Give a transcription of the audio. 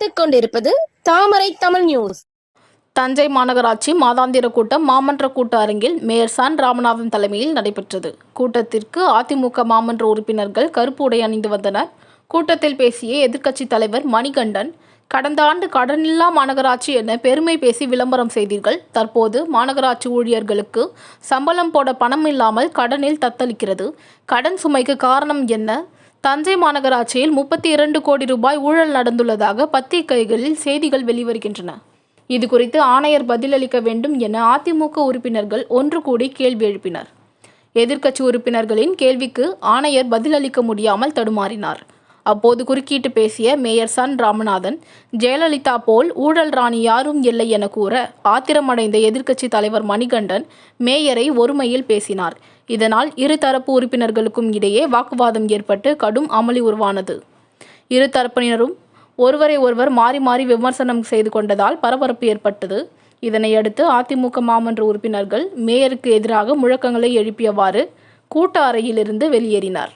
பார்த்துக் கொண்டிருப்பது தாமரை தமிழ் நியூஸ் தஞ்சை மாநகராட்சி மாதாந்திர கூட்டம் மாமன்ற கூட்ட அரங்கில் மேயர் சான் ராமநாதன் தலைமையில் நடைபெற்றது. கூட்டத்திற்கு அதிமுக மாமன்ற உறுப்பினர்கள் கருப்பு உடை அணிந்து வந்தனர். கூட்டத்தில் பேசிய எதிர்க்கட்சித் தலைவர் மணிகண்டன் கடந்த ஆண்டு கடனில்லா மாநகராட்சி என பெருமை பேசி விளம்பரம் செய்தீர்கள். தற்போது மாநகராட்சி ஊழியர்களுக்கு சம்பளம் போட பணம் இல்லாமல் கடனில் தத்தளிக்கிறது. கடன் சுமைக்கு காரணம் என்ன? தஞ்சை மாநகராட்சியில் முப்பத்தி இரண்டு கோடி ரூபாய் ஊழல் நடந்துள்ளதாக பத்திரிகைகளில் செய்திகள் வெளிவருகின்றன. இது குறித்து ஆணையர் பதிலளிக்க வேண்டும் என அதிமுக உறுப்பினர்கள் ஒன்று கூடி கேள்வி எழுப்பினர். எதிர்க்கட்சி உறுப்பினர்களின் கேள்விக்கு ஆணையர் பதிலளிக்க முடியாமல் தடுமாறினார். அப்போது குறுக்கிட்டு பேசிய மேயர் சன் ராமநாதன் ஜெயலலிதா போல் ஊழல் ராணி யாரும் இல்லை என கூற ஆத்திரமடைந்த எதிர்க்கட்சி தலைவர் மணிகண்டன் மேயரை ஒருமையில் பேசினார். இதனால் இருதரப்பு உறுப்பினர்களுக்கும் இடையே வாக்குவாதம் ஏற்பட்டு கடும் அமளி உருவானது. இரு தரப்பினரும் ஒருவரை ஒருவர் மாறி மாறி விமர்சனம் செய்து கொண்டதால் பரபரப்பு ஏற்பட்டது. இதனையடுத்து அதிமுக மாமன்ற உறுப்பினர்கள் மேயருக்கு எதிராக முழக்கங்களை எழுப்பியவாறு கூட்ட அறையிலிருந்து வெளியேறினார்.